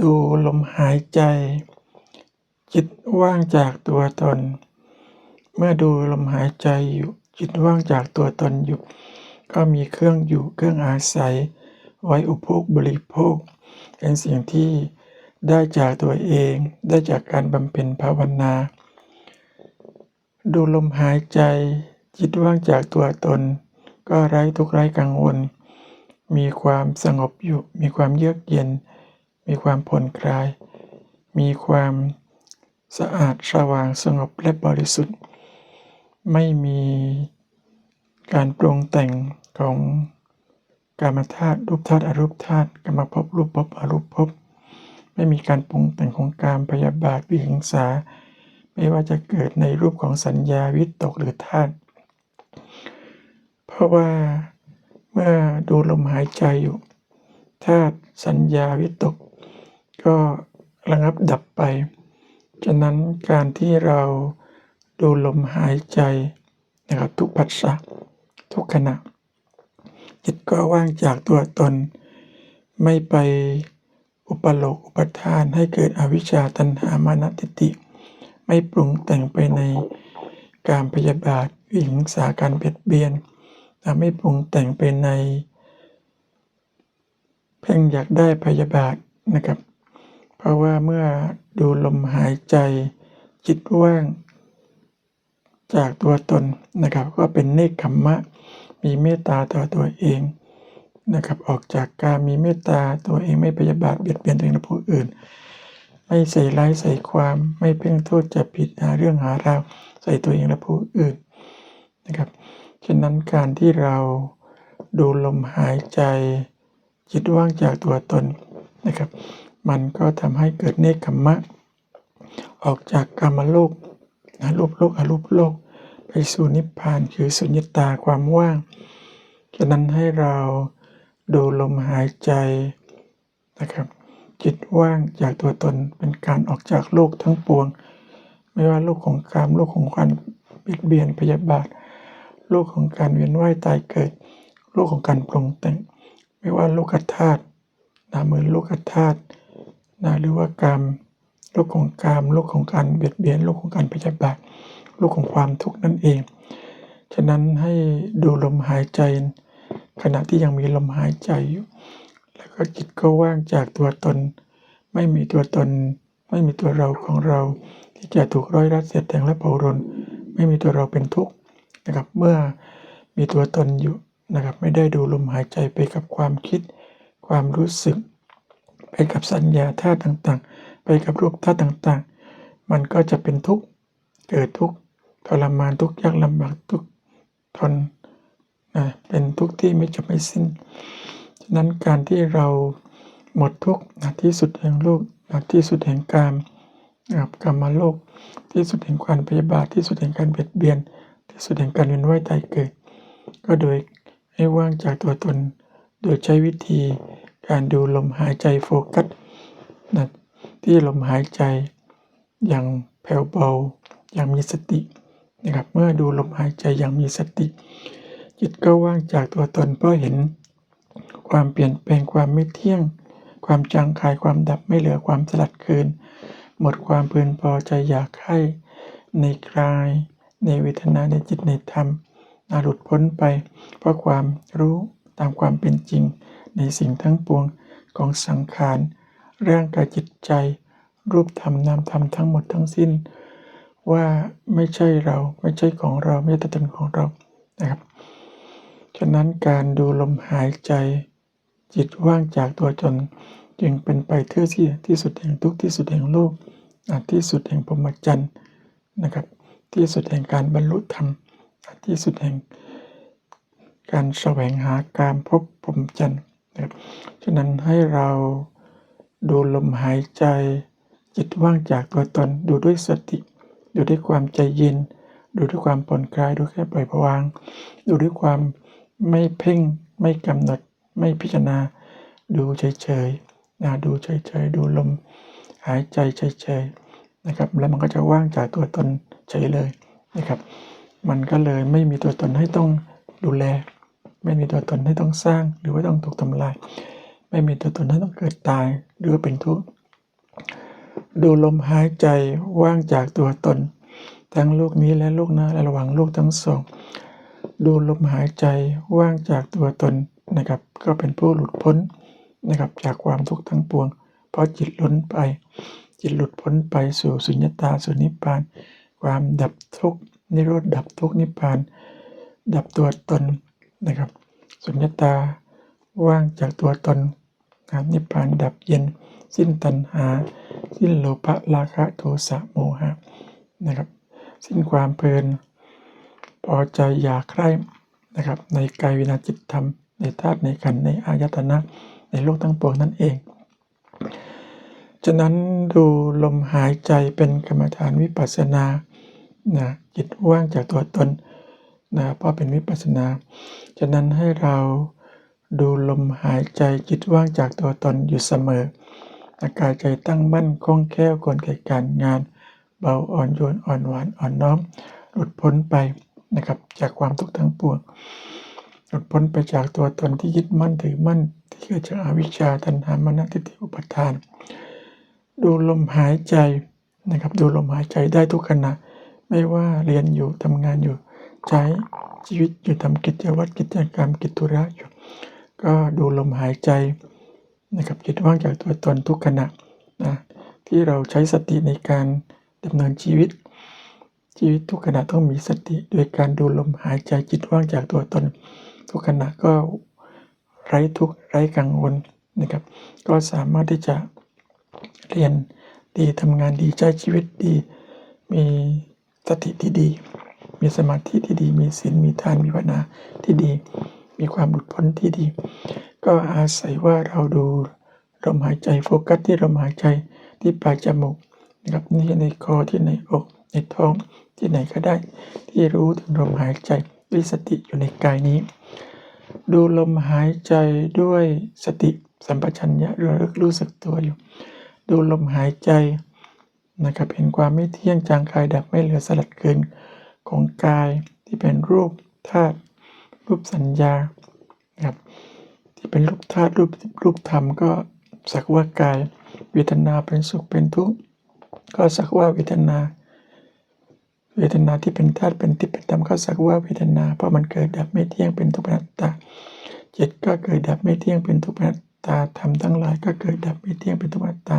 ดูลมหายใจ จิตว่างจากตัวตน เมื่อดูลมหายใจอยู่จิตว่างจากตัวตนอยู่ ก็มีเครื่องอยู่เครื่องอาศัย ไว้อุปโภคบริโภค เป็นสิ่งที่ได้จากตัวเองได้จากการบำเพ็ญภาวนา ดูลมหายใจ จิตว่างจากตัวตน ก็ไร้ทุกข์ไร้กังวล มีความสงบอยู่มีความเยือกเย็น มีความผ่อนคลาย มีความสะอาดสว่างสงบและบริสุทธิ์ ไม่มีการปรุงแต่งของกามธาตุรูปธาตุอรูปธาตุกรรมภพรูปภพอรูปภพไม่มีการปรุงแต่งของการพยาบาทวิหิงสา ไม่ว่าจะเกิดในรูปของสัญญาวิตกหรือธาตุเพราะว่าเมื่อดูลมหายใจอยู่ธาตุสัญญาวิตก ก็ระงับดับไป ฉะนั้นการที่เราดูลมหายใจนะครับทุกปัสสะทุกขณะ จิตก็ว่างจากตัวตน ไม่ไปอุปโลกอุปทานให้เกิดอวิชชาตัณหามานะทิฏฐิไม่ปรุงแต่งไปในการพยาบาทวิหิงสาการเบียดเบียนไม่ปรุงแต่งไปใน เพ่งอยากได้พยาบาทนะครับ เพราะว่าเมื่อดูลมหายใจจิตว่าง จากตัวตนนะครับ ก็เป็นเนคขมมะ มีเมตตาต่อตัวเองนะครับ ออกจากการมีเมตตาตัวเองไม่พยาบาทเบียดเบียนตัวเองและผู้อื่น ไม่ใส่ร้ายใส่ความไม่เพ่งโทษจะผิดหาเรื่องหาราวใส่ตัวเองและผู้อื่นนะครับฉะนั้นการที่เราดูลมหายใจจิตว่างจากตัวตนนะครับ มันก็ทำให้เกิดเนคขมมะ ออกจากกรรมโลกนะรูปโลกอรูปโลก ไปสู่นิพพานคือสุญญตาความว่าง ฉะนั้นให้เราดูลมหายใจนะครับ จิตว่างจากตัวตนเป็นการออกจากโลกทั้งปวง ไม่ว่าโลกของกามโลกของความเบียดเบียนพยาบาทโลกของการเวียนว่ายตายเกิด โลกของการปรุงแต่ง ไม่ว่าโลกธาตุนะเหมือนโลกธาตุ นะหรือว่ากามโลกของกามโลกของการเบียดเบียนโลกของการพยาบาทโลกของความทุกข์นั่นเอง ฉะนั้นให้ดูลมหายใจ ขณะที่ยังมีลมหายใจอยู่ แล้วก็จิตก็ว่างจากตัวตน ไม่มีตัวตน ไม่มีตัวเราของเรา ที่จะถูกร้อยรัดเสียดแทงและเผารนไม่มีตัวเราเป็นทุกข์นะครับ เมื่อมีตัวตนอยู่นะครับ ไม่ได้ดูลมหายใจไปกับความคิด ความรู้สึก ไปกับสัญญาธาตุต่างๆ ไปกับรูปธาตุต่างๆ มันก็จะเป็นทุกข์เกิดทุกข์ทรมานทุกข์ยากลำบากทุกข์ทนนะเป็นทุกข์ที่ไม่จบไม่สิ้นฉะนั้นการที่เราหมดทุกข์นะที่สุดแห่งโลกนะที่สุดแห่งกามนะครับกรรมโลกที่สุดแห่งความพยาบาทที่สุดแห่งการเบียดเบียน ที่สุดแห่งการเวียนว่ายตายเกิด ก็โดยให้ว่างจากตัวตน โดยใช้วิธี การดูลมหายใจโฟกัสนะที่ลมหายใจอย่างแผ่วเบาอย่างมีสตินะครับเมื่อดูลมหายใจอย่างมีสติ จิตก็ว่างจากตัวตนเพราะเห็น ความเปลี่ยนแปลงความไม่เที่ยง ความจางคายความดับไม่เหลือความสลัดคืน หมดความพึงพอใจอยากให้ในกาย ในเวทนาในจิตในธรรมหลุดพ้นไป เพราะความรู้ตามความเป็นจริง ในสิ่งทั้งปวงของสังขารร่างกายจิตใจ รูปธรรมนามธรรมทั้งหมดทั้งสิ้น ว่าไม่ใช่เราไม่ใช่ของเราไม่ใช่ตัวตนของเรานะครับฉะนั้นการดูลมหายใจ จิตว่างจากตัวตนจึงเป็นไปเทื่อที่ที่สุดแห่งทุกที่สุดแห่งโลกที่สุดแห่งพรหมจรรย์นะครับ ที่สุดแห่งการบรรลุธรรมที่สุดแห่งการแสวงหาการพบพรหมจรรย์ นะครับฉะนั้นให้เราดูลมหายใจ จิตว่างจากตัวตนดูด้วยสติ ดูด้วยความใจเย็น ดูด้วยความผ่อนคลายดูแค่ปล่อยวาง ดูด้วยความไม่เพ่งไม่กำหนดไม่พิจารณา ดูเฉยๆนะดูเฉยๆดูลมหายใจเฉยๆนะครับแล้วมันก็จะว่างจากตัวตนเฉยเลยนะครับ มันก็เลยไม่มีตัวตนให้ต้องดูแล ไม่มีตัวตนให้ต้องสร้างหรือว่าต้องถูกทำลาย ไม่มีตัวตนให้ต้องเกิดตายหรือว่าเป็นทุกข์ดูลมหายใจว่างจากตัวตน ทั้งโลกนี้และโลกหน้าและระหว่างโลกทั้งสอง ดูลมหายใจว่างจากตัวตนนะครับ ก็เป็นผู้หลุดพ้นนะครับจากความทุกข์ทั้งปวง เพราะจิตล้นไป จิตหลุดพ้นไปสู่สุญญตาสุนิพพาน ความดับทุกข์นิโรธดับทุกข์นิพพาน ดับตัวตน นะครับสุญญตาว่างจากตัวตนนะนิพพานดับเย็น สิ้นตัณหา สิ้นโลภะราคะโทสะโมหะนะครับ สิ้นความเพลิน พอใจอยากใคร่นะครับ ในกายวิญญาจิตธรรม ในธาตุในขันธ์ในอายตนะ ในโลกทั้งปวงนั่นเอง ฉะนั้นดูลมหายใจเป็นกรรมฐานวิปัสสนานะจิตว่างจากตัวตน นะเพราะเป็นวิปัสสนา ฉะนั้นให้เราดูลมหายใจจิตว่างจากตัวตนอยู่เสมออากายใจตั้งมั่นคล่องแคล่วกลไกการงาน เบาอ่อนโยนอ่อนหวานอ่อนน้อม หลุดพ้นไปนะครับจากความทุกข์ทั้งปวงหลุดพ้นไปจากตัวตนที่ยึดมั่นถือมั่น ที่เกิดจากอวิชชาตัณหามานะทิฏฐิอุปทาน ดูลมหายใจนะครับ ดูลมหายใจได้ทุกขณะ ไม่ว่าเรียนอยู่ทำงานอยู่ ใช้ชีวิตอยู่ทำกิจวัตรกิจกรรมกิจธุระอยู่ ก็ดูลมหายใจนะครับจิตว่างจากตัวตนทุกขณะนะที่เราใช้สติในการดำเนินชีวิต ชีวิตทุกขณะต้องมีสติ โดยการดูลมหายใจจิตว่างจากตัวตน ทุกขณะก็ไร้ทุกข์ไร้กังวลนะครับ ก็สามารถที่จะเรียนดีทำงานดีใช้ชีวิตดี มีสติที่ดี มีสมาธิที่ดี มีศีลมีทานมีภาวนาที่ดี มีความหลุดพ้นที่ดี ก็อาศัยว่าเราดูลมหายใจโฟกัสที่ลมหายใจที่ปลายจมูกนะครับนี่ในคอที่ในอกในท้องที่ไหนก็ได้ ที่รู้ถึงลมหายใจด้วยสติอยู่ในกายนี้ ดูลมหายใจด้วยสติสัมปชัญญะระลึกรู้สึกตัวอยู่ ดูลมหายใจนะครับเห็นความไม่เที่ยงจางคายดับไม่เหลือสลัดเกิน ของกายที่เป็นรูปธาตุรูปสัญญาครับที่เป็นรูปธาตุรูปรูปธรรมก็สักว่ากายเวทนาเป็นสุขเป็นทุกข์ก็สักว่าเวทนา เวทนาที่เป็นธาตุเป็นทิพย์เป็นธรรมก็สักว่าเวทนาเพราะมันเกิดดับไม่เที่ยงเป็นทุกขนัตตาจิตก็เกิดดับไม่เที่ยงเป็นทุกขนัตตาธรรมทั้งหลายก็เกิดดับไม่เที่ยงเป็นทุกขนัตตา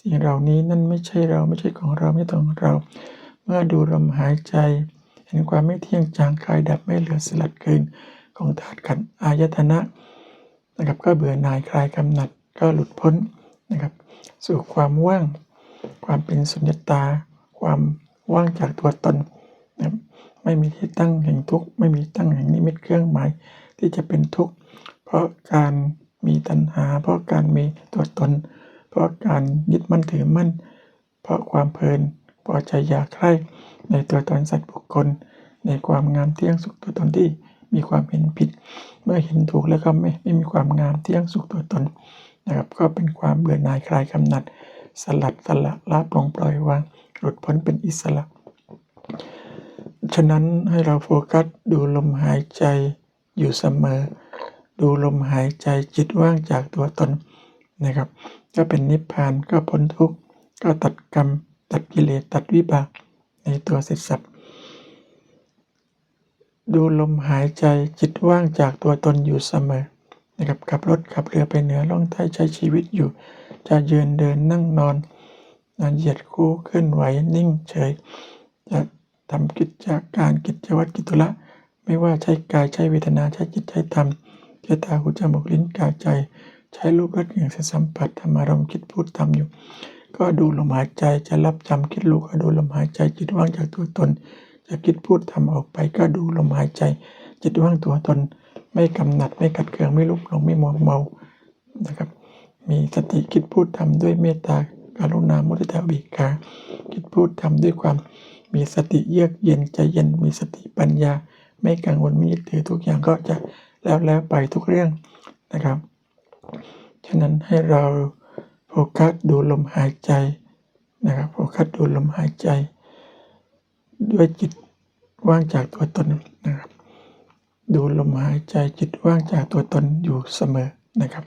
สิ่งเหล่านี้นั่นไม่ใช่เราไม่ใช่ของเราไม่ใช่ของเรา เมื่อดูลมหายใจ เห็นความไม่เที่ยงจางคายดับไม่เหลือสลัดเกินของธาตุขันธ์อายตนะนะครับก็เบื่อหน่ายคลายกำหนัดก็หลุดพ้นนะครับ สู่ความว่าง ความเป็นสุญญตา ความว่างจากตัวตนนะครับไม่มีที่ตั้งแห่งทุกข์ไม่มีตั้งแห่งนิมิตเครื่องหมายที่จะเป็นทุกข์เพราะการมีตัณหา เพราะการมีตัวตน เพราะการยึดมั่นถือมั่น เพราะความเพลิน พอใจอยากใคร่ในตัวตนสัตว์บุคคล ในความงามเที่ยงสุขตัวตนที่มีความเห็นผิด เมื่อเห็นถูกแล้วก็ไม่ไม่มีความงามเที่ยงสุขตัวตนนะครับก็เป็นความเบื่อหน่ายคลายกำหนัด สลัดสละละปลงปล่อยวางหลุดพ้นเป็นอิสระ ฉะนั้นให้เราโฟกัสดูลมหายใจอยู่เสมอ ดูลมหายใจจิตว่างจากตัวตนนะครับก็เป็นนิพพานก็พ้นทุกข์ก็ตัดกรรม ตัดกิเลสตัดวิบาก ในตัวเสร็จสับดูลมหายใจจิตว่างจากตัวตนอยู่เสมอนะครับขับรถขับเรือไปเหนือล่องใต้ใช้ชีวิตอยู่ จะยืนเดินนั่งนอนนะเหยียดคู่เคลื่อนไหวนิ่งเฉย จะทำกิจการกิจวัตรกิจธุระไม่ว่าใช้กายใช้เวทนาใช้จิตใช้ธรรมใช้ตาหูจมูกลิ้นกายใจ ใช้รูปรสกลิ่นเสียงสัมผัสธรรมารมคิดพูดทำอยู่ ก็ดูลมหายใจจะรับจำคิดรู้ก็ดูลมหายใจ จิตว่างจากตัวตน จะคิดพูดทำออกไปก็ดูลมหายใจ จิตว่างตัวตน ไม่กำหนัดไม่กัดเคืองไม่ลุกหลงไม่มัวเมานะครับ มีสติคิดพูดทำด้วยเมตตาการุณามุทิตาบิกาคิดพูดทำด้วยความมีสติเยือกเย็นใจเย็นมีสติปัญญา ไม่กังวลไม่ยึดถือทุกอย่างก็จะแล้วแล้วไปทุกเรื่องนะครับ ฉะนั้นให้เรา กัสดูลมหายใจนะครับโฟกัสดูลมหายใจ ด้วยจิตว่างจากตัวตนนะครับ ดูลมหายใจจิตว่างจากตัวตนอยู่เสมอนะครับ